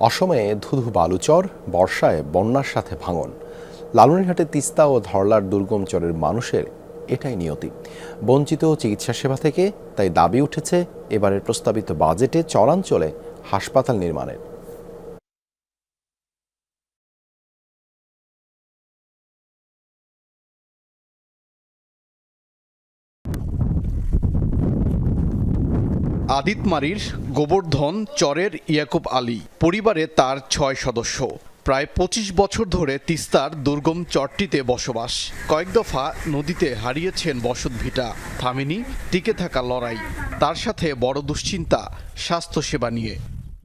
অসময়ে ধুধু বালুচর, বর্ষায় বন্যার সাথে ভাঙন। লালমনিরহাটে তিস্তা ও ধরলার দুর্গম চরের মানুষের এটাই নিয়তি। বঞ্চিত চিকিৎসা সেবা থেকে তাই দাবি উঠেছে এবারের প্রস্তাবিত বাজেটে চরাঞ্চলে হাসপাতাল নির্মাণের। আদিতমারির গোবর্ধন চরের ইয়াকুব আলী পরিবারে তার ছয় সদস্য। প্রায় পঁচিশ বছর ধরে তিস্তার দুর্গম চরটিতে বসবাস। কয়েক দফা নদীতে হারিয়েছেন বসতভিটা থামেনি টিকে থাকা লড়াই। তার সাথে বড় দুশ্চিন্তা স্বাস্থ্যসেবা নিয়ে।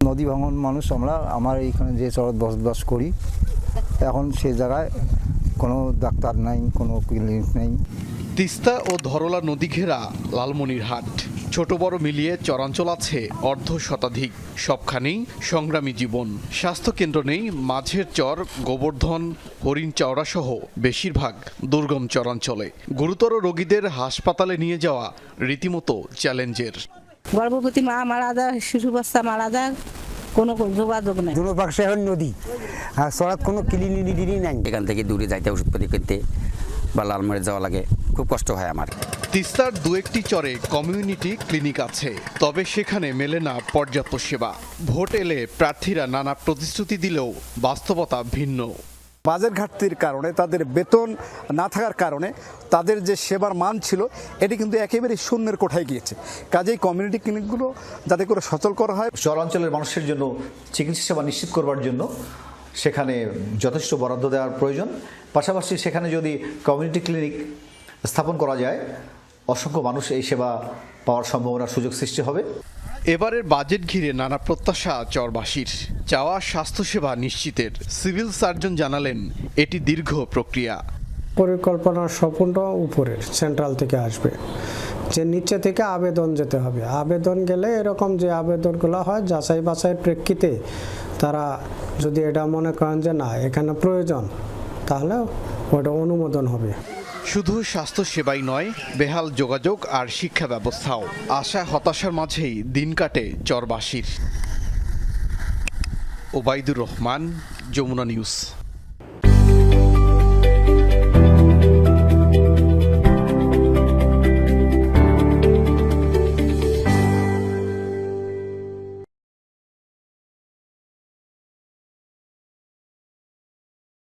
নদী ভাঙন মানুষ আমরা আমার এইখানে যে চরত বসবাস করি এখন সে জায়গায় কোনো ডাক্তার নাই কোনো ক্লিনিক নেই। তিস্তা ও ধরলা নদী ঘেরা লালমনিরহাট। ছোট বড় মিলিয়ে চরাঞ্চল আছে অর্ধ শতাধিক। সবখানেই সংগ্রামী জীবন। স্বাস্থ্যকেন্দ্র নেই মাঝের চর গোবর্ধন হরিণ চওড়া সহ বেশিরভাগ দুর্গম চরাঞ্চলে। গুরুতর রোগীদের হাসপাতালে নিয়ে যাওয়া রীতিমতো চ্যালেঞ্জের। গর্ভবতী মা মারা যায় শিশু বাচ্চা মারা যায় কোনো যোগাযোগ নেই। এখন নদী। আর সড়ক কোনো ক্লিনিক নাই। এখান থেকে দূরে যাইতে ওষুধপাতি করতে বা লালমারি যাওয়া লাগে। খুব কষ্ট হয় আমার। তিস্তার দু একটি চরে কমিউনিটি ক্লিনিক আছে তবে সেখানে মেলে না পর্যাপ্ত সেবা। ভোট এলে প্রার্থীরা নানা প্রতিশ্রুতি দিলেও বাস্তবতা ভিন্ন। বাজেট ঘাটতির কারণে তাদের বেতন না থাকার কারণে তাদের যে সেবার মান ছিল এটি কিন্তু একেবারে শূন্যের কোঠায় গিয়েছে। কাজেই কমিউনিটি ক্লিনিকগুলো যাতে করে সচল করা হয়। শহরাঞ্চলের মানুষের জন্য চিকিৎসা সেবা নিশ্চিত করবার জন্য সেখানে যথেষ্ট বরাদ্দ দেওয়ার প্রয়োজন। পাশাপাশি সেখানে যদি কমিউনিটি ক্লিনিক স্থাপন করা যায় অসংখ্য মানুষ এই সেবা পাওয়ার সম্ভাবনার সুযোগ সৃষ্টি হবে। এবারের বাজেট ঘিরে নানা প্রত্যাশা চরবাসীর। চাওয়া স্বাস্থ্যসেবা নিশ্চিতের সিভিল সার্জন জানালেন এটি দীর্ঘ প্রক্রিয়া। পরিকল্পনার স্বপ্নটা উপরের সেন্ট্রাল থেকে আসবে। যে নিচে থেকে আবেদন যেতে হবে। আবেদন গেলে এরকম যে আবেদনগুলো হয় যাচাই বাছাইয়ের প্রেক্ষিতে তারা যদি এটা মনে করেন যে না এখানে প্রয়োজন তাহলে ওটা অনুমোদন হবে। শুধু স্বাস্থ্যসেবাই নয়, বেহাল যোগাযোগ আর শিক্ষা ব্যবস্থাও। আশা হতাশার মাঝেই দিন কাটে চরবাসীর। ওবায়দুর রহমান, যমুনা নিউজ।